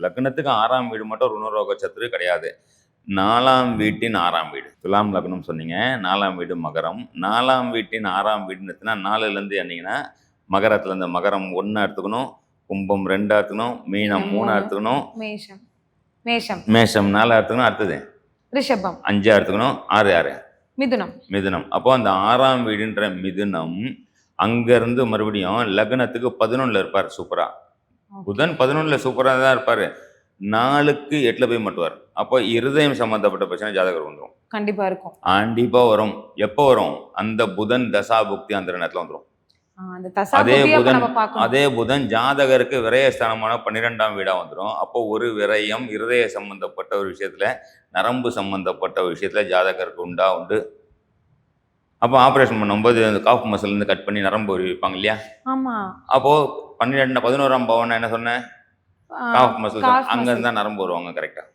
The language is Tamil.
லக்னத்துக்கு ஆறாம் வீடு மட்டும் ருணரோக சத்துரு கிடையாது. நாலாம் வீட்டின் ஆறாம் வீடு. துலாம் லக்னம் சொன்னீங்க. நாலாம் வீடு மகரம். நாலாம் வீட்டின் ஆறாம் வீடுன்னு நாலுலேருந்து என்னீங்கன்னா மகரத்துலேருந்து மகரம் ஒன்றா எடுத்துக்கணும். கும்பம் ரெண்டா எடுத்துக்கணும். மீனம் மூணா எடுத்துக்கணும். மேஷம். மேஷம். மேஷம் நாலா எடுத்துக்கணும். அடுத்தது? ரிஷபம். அஞ்சா எடுத்துக்கணும். ஆறு ஆறு. மிதுனம். மிதுனம். அப்போ அந்த ஆறாம் வீடுன்ற மிதுனம் அங்கேருந்து மறுபடியும் லக்னத்துக்கு பதினொன்றில் இருப்பார் சூப்பரா. புதன் பதினொன்றில் சூப்பராக தான் இருப்பார். நாலுக்கு எட்டில் போய் மட்டுவார். அப்போ இருதயம் சம்மந்தப்பட்ட பிரச்சனை ஜாதகர் வந்துடும் கண்டிப்பா இருக்கும். கண்டிப்பாக வரும். எப்போ வரும்? அந்த புதன் தசா புக்தி அந்த நேரத்தில் வந்துடும் அதே அப்ப புதன் அதே புதன் ஜாதகருக்கு விரயஸ்தானமான பன்னிரெண்டாம் வீடாக வந்துடும் அப்போ ஒரு விரயம் இருதய சம்பந்தப்பட்ட ஒரு விஷயத்துல நரம்பு சம்பந்தப்பட்ட ஒரு விஷயத்துல ஜாதகருக்கு உண்டா உண்டு. அப்போ ஆப்ரேஷன் பண்ணும்போது அந்த காஃப் மசிலேருந்து கட் பண்ணி நரம்பு வைப்பாங்க இல்லையா? ஆமா. அப்போது பன்னிரெண்டு பதினோராம் பவன் என்ன சொன்னேன் ஆ, காஃப் மசில் calf அங்கே muscle. இருந்தால் நரம்பு வருவாங்க கரெக்டாக